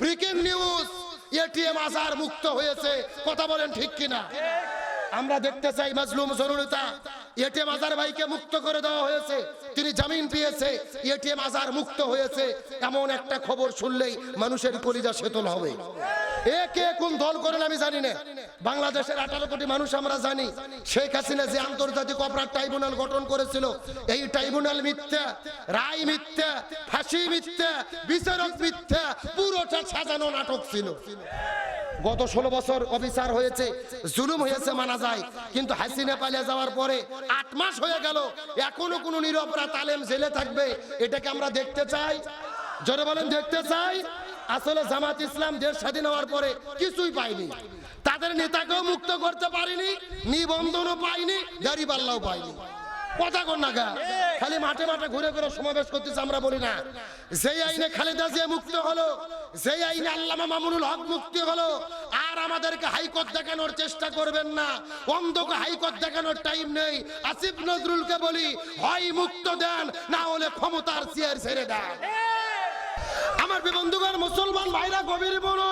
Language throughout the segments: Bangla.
ব্রেকিং নিউজ, এটিএম আজার মুক্ত হয়েছে। কথা বলেন ঠিক কিনা? আমরা দেখতে চাই মাজলুম জরুরিতা। এটিএম আজার ভাইকে মুক্ত করে দেওয়া হয়েছে। তিনি জামিন পেয়েছে। এটিএম আজার মুক্ত হয়েছে। এমন একটা খবর শুনলেই মানুষের কলিজা শীতল হবে। এ কে কোন আমি জানি না। বাংলাদেশের আঠারো কোটি মানুষ আমরা জানি। শেখ হাসিনা যে আন্তর্জাতিক অপরাধ ট্রাইব্যুনাল গঠন করেছিল, এই ট্রাইব্যুনাল মিথ্যা, রায় মিথ্যা মিথ্যা পুরোটা সাজানো নাটক ছিল। গত ষোলো বছর অফিসার হয়েছে, জুলুম হয়েছে মানা যায়। কিন্তু হাসিনা পালিয়ে যাওয়ার পরে আট মাস হয়ে গেল, এখনও কোনো নিরপরাধ তালেম জেলে থাকবে, এটাকে আমরা দেখতে চাই। জোরে বলেন, দেখতে চাই। আসলে জামাত ইসলাম দেশ স্বাধীন হওয়ার পরে কিছুই পাইনি তাদের নেতাকেও মুক্ত করতে পারিনি, নিবন্ধনও পাইনি গাড়ি পাল্লাও পাইনি কর না খালি মাঠে মাঠে ঘুরে ঘুরে সমাবেশ আমরা বলি না। আইনে মুক্ত আইনে মামুনুল হক মুক্তি হলো, আর আমাদেরকে হাইকোর্ট দেখানোর চেষ্টা করবেন না। অন্ধকে দেখানোর টাইম নেই। আসিফ নজরুলকে বলি, হয় মুক্ত দেন, না হলে ক্ষমতার চেয়ার ছেড়ে দেন। আমার বন্ধুগণ মুসলমান ভাইরা গভীর মনোযোগ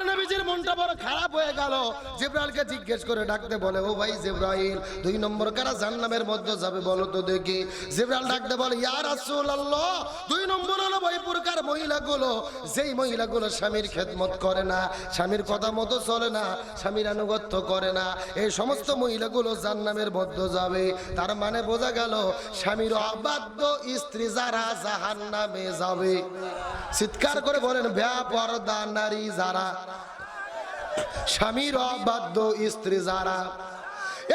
আমার নবীজির মনটা বড় খারাপ হয়ে গেল। জিব্রাইলকে জিজ্ঞেস করে ডাকতে বলে, ও ভাই জিব্রাইল, দুই নম্বর কারা জান্নামের মধ্যে যাবে বলো তো দেখি? জিব্রাইল ডাকতে বলে, ইয়া রাসূলুল্লাহ, দুই নম্বর হলো ওই প্রকার মহিলাগুলো। যেই মহিলাগুলো স্বামীর খেদমত করে না, স্বামীর কথা মতো চলে না, স্বামীর আনুগত্য করে না, এই সমস্ত মহিলাগুলো জান্নামের মধ্যে যাবে। তার মানে বোঝা গেল, স্বামীর অবাধ্য স্ত্রী যারা জাহান্নামে যাবে। চিৎকার করে বলেন ব্যাপরদা নারী যারা স্বামীর অবাধ্য স্ত্রী যারা।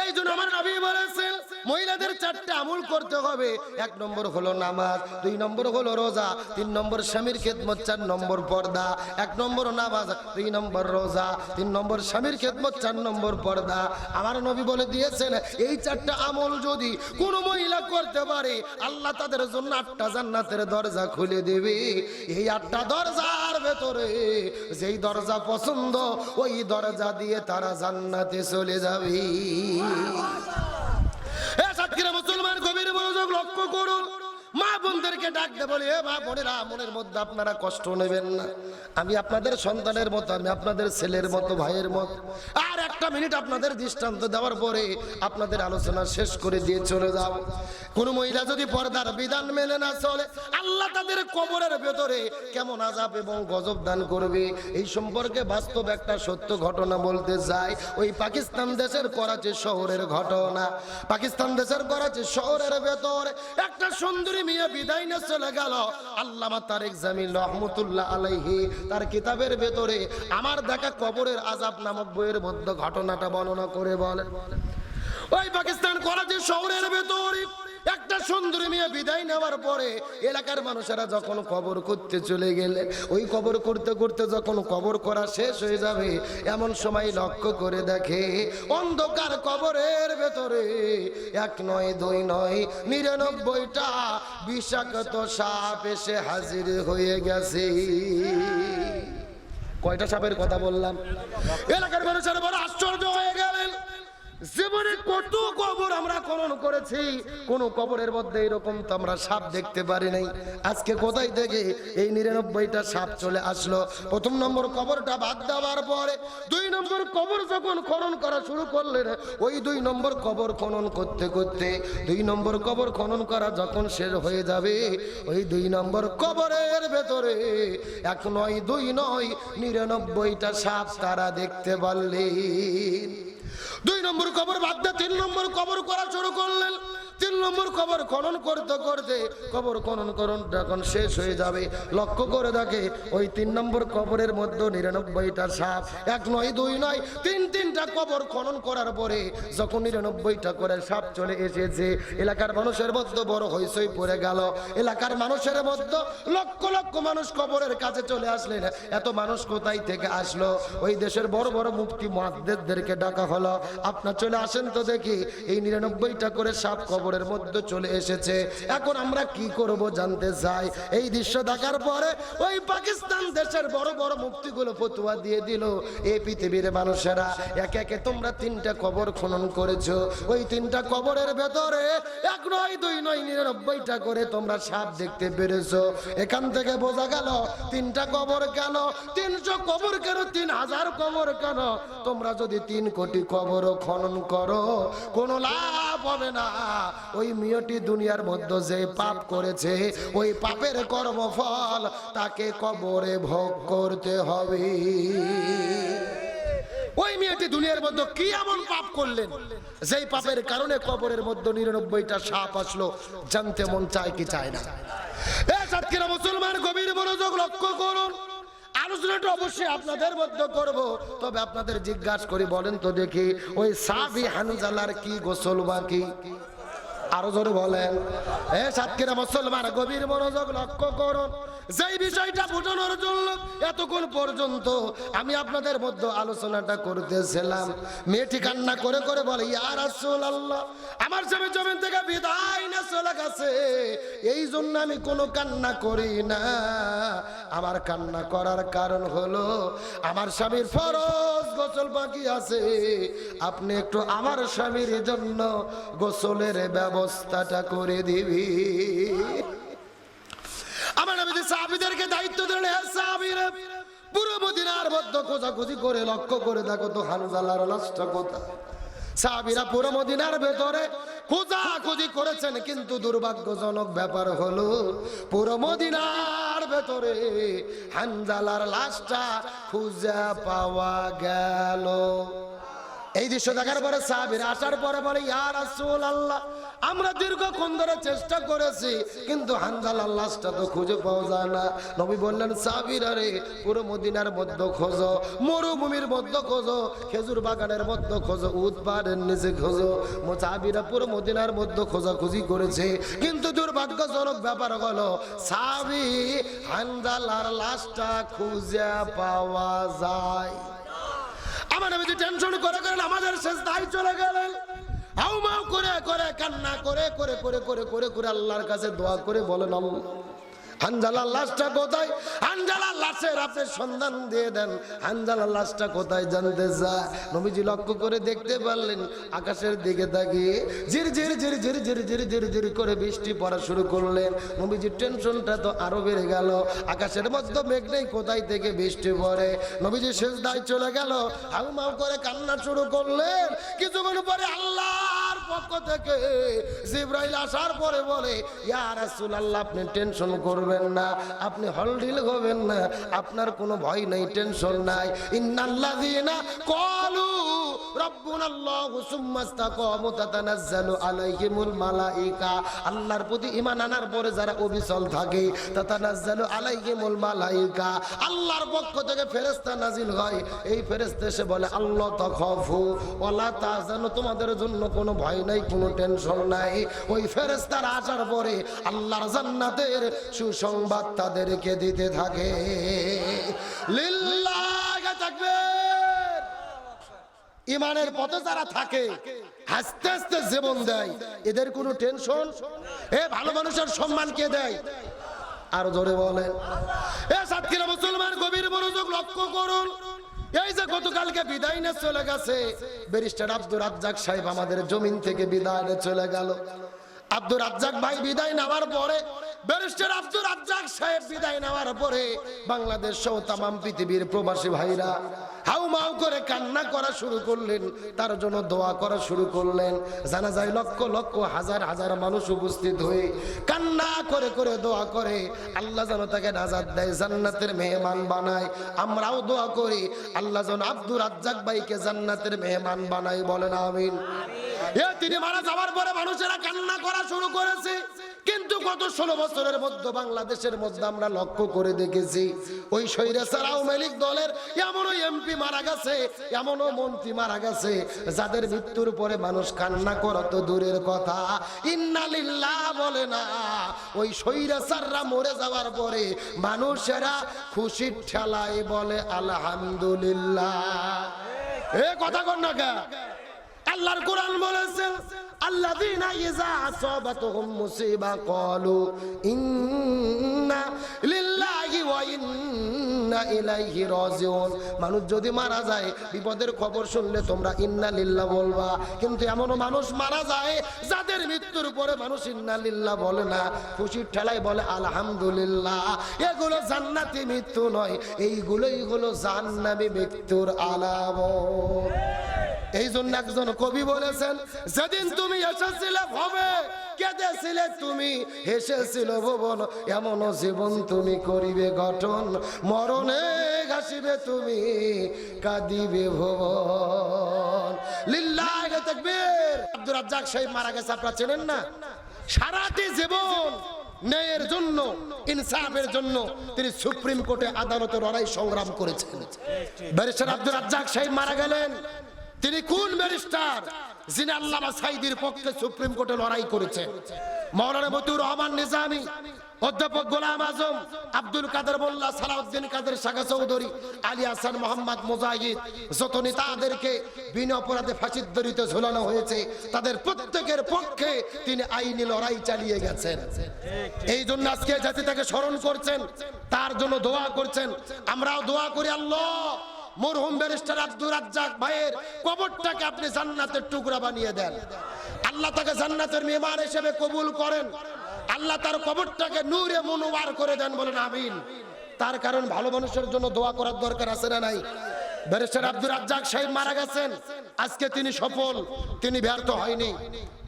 এই জন্য আমার নবী বলেছেন মহিলাদের চারটে আমল করতে হবে। এক নম্বর হলো নামাজ, দুই নম্বর হলো রোজা, তিন নম্বর স্বামীর খেদমত, চার নম্বর পর্দা। এক নম্বর নামাজ, দুই নম্বর রোজা, তিন নম্বর স্বামীর খেদমত, চার নম্বর পর্দা। আমার নবী বলে দিয়েছেন, এই চারটা আমল যদি কোনো মহিলা করতে পারে, আল্লাহ তাদের জন্য আটটা জান্নাতের দরজা খুলে দেবে। এই আটটা দরজার ভেতরে যেই দরজা পছন্দ, ওই দরজা দিয়ে তারা জান্নাতে চলে যাবে এ সাতক্ষীরা মুসলমান গভীর মনোযোগ লক্ষ্য করুন। মা বোনদেরকে ডাকতে বলি, এ মা বোনেরা, মনের মধ্যে আপনারা কষ্ট নেবেন না। আমি আপনাদের সন্তানের মতো, আমি আপনাদের ছেলের মতো, ভাইয়ের মতো। আর একটা মিনিট আপনাদের দৃষ্টান্ত দেওয়ার পরে আপনাদের আলোচনা শেষ করে দিয়ে চলে যাও। কোন মহিলা যদি পর্দার বিধান মেনে না চলে, আল্লাহ তাদের কবরের ভেতরে কেমন আজাব এবং গজব দান করবে? এই সম্পর্কে বাস্তব একটা সত্য ঘটনা বলতে যাই। ওই পাকিস্তান দেশের করাচি শহরের ঘটনা। পাকিস্তান দেশের করাচি শহরের ভেতর একটা সুন্দরী মেয়ে বিদায় নিয়ে চলে গেল। আল্লামা তারেক জামিল রহমতুল্লাহ আলাইহি তার কিতাবের ভেতরে আমার দেখা কবরের আজাব নামক বইয়ের মধ্যে ঘটনাটা বর্ণনা করে বলে ওই পাকিস্তান করাচি শহরের ভেতরে একটা সুন্দরী মেয়ে বিদায় নেওয়ার পরে এলাকার মানুষেরা যখন কবর করতে চলে গেলে, ওই কবর করতে করতে যখন কবর করা শেষ হয়ে যাবে, এমন সময় লক্ষ্য করে দেখে অন্ধকার কবরের ভেতরে এক নয়, দুই নয়, নিরানব্বইটা বিষাক্ত সাপ এসে হাজির হয়ে গেছে। কয়টা সাপের কথা বললাম? এলাকার মানুষেরা বড় আশ্চর্য হয়ে গেলেন জীবনে কত কবর আমরা খনন করেছি, কোন কবরের মধ্যে এরকম তো আমরা সাপ দেখতে পারি নাই। আজকে কোথায় থেকে এই নিরানব্বইটা সাপ চলে আসলো? প্রথম নম্বর কবরটা বাদ দেওয়ার পরে দুই নম্বর কবর যখন খনন করা শুরু করলেন, ওই দুই নম্বর কবর খনন করতে করতে দুই নম্বর কবর খনন করা যখন শেষ হয়ে যাবে, ওই দুই নম্বর কবরের ভেতরে এক নয়, দুই নয়, নিরানব্বইটা সাপ তারা দেখতে পারলেন। দুই নম্বর কবর বাদ দিয়ে তিন নম্বর কবর করা শুরু করলেন। তিন নম্বর কবর খনন করতে করতে কবর খনন করন যখন শেষ হয়ে যাবে। লক্ষ্য করে দেখে, ওই তিন নম্বর কবরের মধ্যে নিরানব্বইটা সাপ। এক নয়, দুই নয়, তিন তিনটা কবর খনন করার পরে যখন নিরানব্বইটা করে সাপ চলে এসেছে, এলাকার মানুষের মধ্যে বড় হইসই পড়ে গেল। এলাকার মানুষের মধ্যে লক্ষ লক্ষ মানুষ কবরের কাছে চলে আসলেন। এত মানুষ কোথায় থেকে আসলো? ওই দেশের বড় বড় মুক্তি মহাদেরকে ডাকা হলো। আপনার চলে আসেন তো দেখি, এই নিরানব্বইটা করে সাপ কবরের কবরের মধ্যে চলে এসেছে। এখন আমরা কি করব জানতে চাই। এই দৃশ্য দেখার পরে ওই পাকিস্তান দেশের বড় বড় মুক্তিগুলো ফতুয়া দিয়ে দিল। এই পৃথিবীর মানুষেরা, একে একে তোমরা তিনটা কবর খনন করেছ। ওই তিনটা কবরের ভেতরে এক নয়, দুই নয়, নিরানব্বইটা করে তোমরা সাপ দেখতে পেরেছ। এখান থেকে বোঝা গেল, তিনটা কবর কেন? তিনশো কবর কেন? তিন হাজার কবর কেন? তোমরা যদি তিন কোটি কবর খনন করো, কোনো লাভ হবে না। ওই মেয়েটি দুনিয়ার মধ্যে যে পাপ করেছে, ওই পাপের কর্মফল তাকে কবরে ভোগ করতে হবে। ওই মেয়েটি দুনিয়ার মধ্যে কি এমন পাপ করলেন? যেই পাপের কারণে কবরের মধ্যে নিরানব্বইটা সাপ আসলো, জানতে মন চায় কি চায় না। মুসলমান, গভীর মনোযোগ লক্ষ্য করুন। আলোচনাটা অবশ্যই আপনাদের মধ্যে করব। তবে আপনাদের জিজ্ঞাসা করি, বলেন তো দেখি, ওই সাবি হানজালার কি গোসল বাকি? আরও জোরে বলেন। এ সাতক্ষীরা মুসলমান, গভীর মনোযোগ লক্ষ্য করুন। যেই বিষয়টা বোঝানোর জন্য এতক্ষণ পর্যন্ত আমি আপনাদের মধ্যে আলোচনাটা করতেছিলাম। মেয়েটি কান্না করে করে বলে ইয়ার আসল আল্লাহ আমার স্বামী জমিন থেকে বিদায় না চলে গেছে। এই জন্য আমি কোনো কান্না করি না। আমার কান্না করার কারণ হলো আমার স্বামীর ফরজ গোসল বাকি আছে। আপনি একটু আমার স্বামীর জন্য গোসলের ব্যবস্থাটা করে দিবি। সাহাবীদেরকে দায়িত্ব দিলেন, হে সাহাবীরা, পুরো মদিনার মধ্যে খোঁজাখুঁজি করে লক্ষ্য করে দেখো তো হানজালার লাশটা কোথায়? সাহাবীরা পুরো মদিনার ভেতরে খোঁজাখুঁজি করেছেন, কিন্তু দুর্ভাগ্যজনক ব্যাপার হলো পুরো মদিনার ভেতরে হানজালার লাশটা খুঁজে পাওয়া গেল। এই দৃশ্য দেখার পরে সাহাবির, আসার পরে বলে ইয়ার রাসূল আল্লাহ আমরা দীর্ঘক্ষণ ধরে চেষ্টা করেছি, কিন্তু হানজাল আল্লাহটা তো খুঁজে পাওয়া যায় না। নবী বললেন, সাহাবির আরে পুরো মদিনার মধ্যে খোঁজো, মরুভূমির মধ্যে খোঁজো, খেজুর বাগানের মধ্য খোঁজো উদ পাহাড়ের নিচে খোঁজো। সাহাবিরা পুরো মদিনার মধ্যে খোঁজাখুঁজি করেছে, কিন্তু দুর্ভাগ্যজনক ব্যাপার হলো, সাহাবি হানজালার লাশটা খুঁজে পাওয়া যায়। আমার নবীজি টেনশন করে করে আমাদের শেষ দায় চলে গেলেন। হাউমাউ করে করে, কান্না করে করে করে করে করে করে আল্লাহর কাছে দোয়া করে বলেন, আল্লাহ। হানজালার লাশটা কোথায়? হানজালার লাশের আপনি সন্ধান দিয়ে দেন। হানজালার লাশটা কোথায় জানতে চায়? নবীজি লক্ষ্য করে দেখতে পারলেন, আকাশের দিকে তাকিয়ে ঝির ঝির ঝির ঝির ঝির ঝির ঝির ঝির করে বৃষ্টি পড়া শুরু করলেন। নবীজির টেনশনটা তো আরও বেড়ে গেল। আকাশের মধ্যে মেঘ নেই, কোথায় থেকে বৃষ্টি পড়ে? নবীজি শেষ দায় চলে গেল। হাউমাউ করে কান্না শুরু করলেন। কিছুক্ষণ পরে আল্লাহর পক্ষ থেকে জিব্রাইল আসার পরে বলে ইয়ার রাসূলুল্লাহ, আপনি টেনশন করবেন না, আপনি হলডিল হবেন না, আপনার কোনো ভয় নেই, টেনশন নাই। ইন্নাল্লাযীনা ক্বালু এই বলে, আল্লাহ ওয়ালা তাহজানু, তোমাদের জন্য কোনো ভয় নাই, কোনো টেনশন নাই। ওই ফেরেস্তার আসার পরে আল্লাহর জান্নাতের সুসংবাদ তাদেরকে দিতে থাকে। লিল্লাহ ইমানের পথে যারা থাকে আস্তে আস্তে জীবন দেয়। এদের কোনো টেনশন? এ ভালো মানুষের সম্মান কে দেয়? আর জোরে বলেন। এ সাতক্ষীরা মুসলমান গভীর মনোযোগ লক্ষ্য করুন। এই যে গতকালকে বিদায় নিয়ে চলে গেছে, ব্যারিস্টার আব্দুর রাজ্জাক সাহেব আমাদের জমিন থেকে বিদায় নিয়ে চলে গেল। আব্দুর রাজ্জাক ভাই বিদায় নেওয়ার পরে ব্যারিস্টার আব্দুর রাজ্জাক সাহেব বিদায় নেওয়ার পরে বাংলাদেশ সহ তামাম পৃথিবীর প্রবাসী ভাইরা করে কান্না করা শুরু করলেন, তার জন্য দোয়া করা শুরু করলেন। জানা যায় লক্ষ লক্ষ হাজার হাজার মানুষ উপস্থিত হয়ে কান্না করে করে দোয়া করে। আল্লাহ যেন তাকে নাজাদ দেয়, জান্নাতের মেহমান বানায়। আমরাও দোয়া করি, আল্লাহ যেন আব্দুর রাজ্জাক ভাইকে জান্নাতের মেহমান বানাই বলেন, আমিন। তিনি মারা যাওয়ার পরে মানুষেরা কান্না করা শুরু করেছে। কিন্তু গত ষোলো বছরের মধ্যে বাংলাদেশের মধ্যে আমরা লক্ষ্য করে দেখেছি, ওই সৈরাসার আওয়ামী লীগ দলের এমনও এমপি মারা গেছে, এমনও মন্ত্রী মারা গেছে, যাদের মৃত্যুর পরে মানুষ কান্না করা তো দূরের কথা। ইন্নালিল্লাহ বলে না, ওই সৈরাসাররা মরে যাওয়ার পরে মানুষেরা খুশির ঠেলায় বলে, আলহামদুলিল্লাহ। এ কথা কর না কে? আল্লাহর কোরআন বলেছেন ইযা আসাবাতুহুম মুসিবা ক্বালু ইন্না লিল্লাহি ওয়া ইন্না ইলাইহি রাজিউন মানুষ যদি মারা যায়, বিপদের খবর শুনলে তোমরা ইন্না লিল্লাহ বলবা। কিন্তু এমনও মানুষ মারা যায়, যাদের মৃত্যুর পরে মানুষ ইন্না লিল্লাহ বলে না। খুশির ঠেলায় বলে, আলহামদুলিল্লাহ, এগুলো জান্নাতি মৃত্যু নয়। এইগুলোই হলো জান্নামী মৃত্যুর আলামত। এই জন্য একজন কবি বলেছেন, যেদিন তুমি এসেছিলে ভবে, কেঁদেছিলে তুমি? হেসেছিল ভুবন এমন জীবন তুমি করিবে গঠন। মরণে ঘাসিবে তুমি, কাঁদিবে ভুবন। লিল্লাহে তাকবীর। আব্দুর রাজ্জাক সাহেব মারা গেছে, আপনারা চেনেন না? সারাটি জীবন ন্যায়ের জন্য, ইনসাফের জন্য তিনি সুপ্রিম কোর্টে আদালতে লড়াই সংগ্রাম করেছেন। ব্যারিস্টার আব্দুর রাজ্জাক সাহেব মারা গেলেন তিনি কোন ব্যারিস্টার যিনি আল্লামা সাইদির পক্ষে সুপ্রিম কোর্টে লড়াই করেছেন মৌলানা মতিউর রহমান নিজামী, অধ্যাপক গোলাম আজম, আব্দুল কাদের মোল্লা, সালাউদ্দিন কাদের, শাখা চৌধুরী, আলী হাসান, মোহাম্মদ মুজাহিদ যত নেতাদেরকে বিনা অপরাধে ফাঁসির দড়িতে ঝোলানো হয়েছে, তাদের প্রত্যেকের পক্ষে তিনি আইনি লড়াই চালিয়ে গেছেন। এই জন্য আজকে জাতি তাকে স্মরণ করছেন, তার জন্য দোয়া করছেন। আমরাও দোয়া করি, আল্লাহ! মরহুম ব্যারিস্টার আব্দুর রাজ্জাক ভাইয়ের কবরটাকে আপনি জান্নাতের টুকরা বানিয়ে দেন। আল্লাহ তাকে জান্নাতের মেহমান হিসেবে কবুল করেন। আল্লাহ তার কবরটাকে নূরে মনোবার করে দেন বলেন আমিন। তার কারণ ভালো মানুষের জন্য দোয়া করার দরকার আছে না নাই? ব্যারিস্টার আব্দুর রাজ্জাক সাহেব মারা গেছেন। আজকে তিনি সফল তিনি ব্যর্থ হয়নি।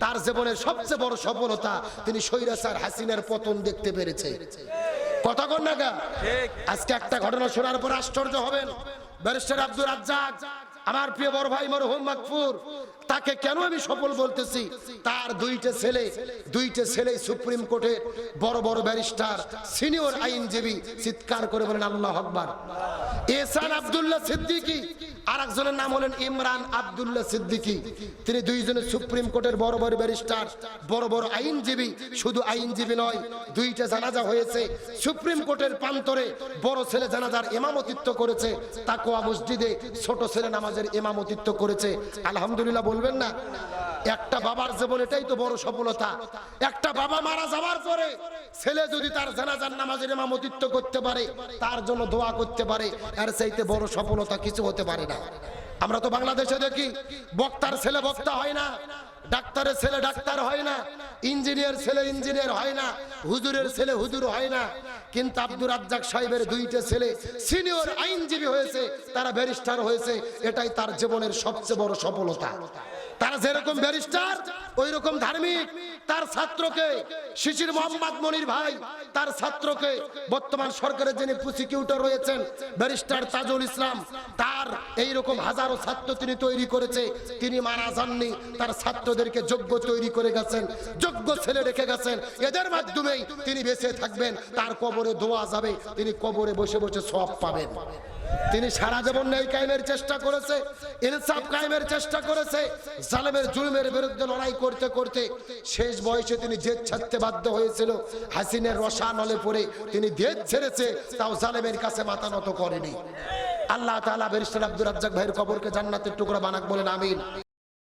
তার জীবনের সবচেয়ে বড় সফলতা তিনি সৈরাসার হাসিনের পতন দেখতে পেরেছে। কথা কন না? আজকে একটা ঘটনা শোনার পর আশ্চর্য হবেন। ব্যারিস্টার আব্দুর রাজ্জাক, আমার প্রিয় বড় ভাই মরহুম মাকফুর, তাকে কেন আমি সফল বলতেছি? তার দুইটা ছেলে দুইটা ছেলে সুপ্রিম কোর্টে বড় বড় ব্যারিস্টার, সিনিয়র আইনজীবী, চিৎকার করে বলেন আল্লাহ আকবার। এসান আব্দুল্লাহ সিদ্দিকী আর একজনের নাম হলেন ইমরান আব্দুল্লাহ সিদ্দিকি। তিনি দুইজনের সুপ্রিম কোর্টের বড় বড় ব্যারিস্টার, বড় বড় আইনজীবী। শুধু আইনজীবী নয়, দুইটা জানাজা হয়েছে। সুপ্রিম কোর্টের প্রান্তরে বড় ছেলে জানাজার এমামতিত্ব করেছে। তাকোয়া মসজিদে ছোট ছেলে নামাজের এমামতিত্ব করেছে। আলহামদুলিল্লাহ বলবেন না? একটা বাবার জীবন এটাই তো বড় সফলতা। একটা বাবা মারা যাওয়ার পরে ছেলে যদি তার জানাজার নামাজের ইমামতিত্ব করতে পারে, তার জন্য দোয়া করতে পারে আর চাইতে বড় সফলতা কিছু হতে পারে না। আমরা তো বাংলাদেশে দেখি, বক্তার ছেলে বক্তা হয় না, ডাক্তারের ছেলে ডাক্তার হয় না, ইঞ্জিনিয়ার ছেলে ইঞ্জিনিয়ার হয় না, হুজুরের ছেলে হুজুর হয় না। কিন্তু আব্দুর রাজ্জাক সাহেবের দুইটা ছেলে সিনিয়র আইনজীবী হয়েছে, তারা ব্যারিস্টার হয়েছে, এটাই তার জীবনের সবচেয়ে বড় সফলতা। তারা যেরকম ব্যারিস্টার ওই রকম ধার্মিক। তার ছাত্রকে শিশির মোহাম্মদ মনির ভাই, তার ছাত্রকে বর্তমান সরকারের যিনি প্রসিকিউটর রয়েছেন, ব্যারিস্টার তাজুল ইসলাম, তার এই রকম হাজারো ছাত্র তিনি তৈরি করেছে, তিনি মারা যাননি, তার ছাত্রদেরকে যোগ্য তৈরি করে গেছেন, যোগ্য ছেলে রেখে গেছেন। এদের মাধ্যমেই তিনি বেঁচে থাকবেন, তার কবরে দোয়া যাবে, তিনি কবরে বসে বসে সব পাবেন। তিনি সারা জীবন ন্যায় কায়েমের চেষ্টা করেছে, ইনসাফ কায়েমের চেষ্টা করেছে, জালেমের জুলুমের বিরুদ্ধে লড়াই করতে করতে শেষ বয়সে তিনি জেদ ছাড়তে বাধ্য হয়েছিল। হাসিনের রসা নলে পড়ে তিনি জেদ ছেড়েছে, তাও জালেমের কাছে মাথা নত করেনি। আল্লাহ তাআলা বেরিস্টার আব্দুর রাজ্জাক ভাইয়ের কবরকে জান্নাতের টুকরা বানাক বলেন, আমিন।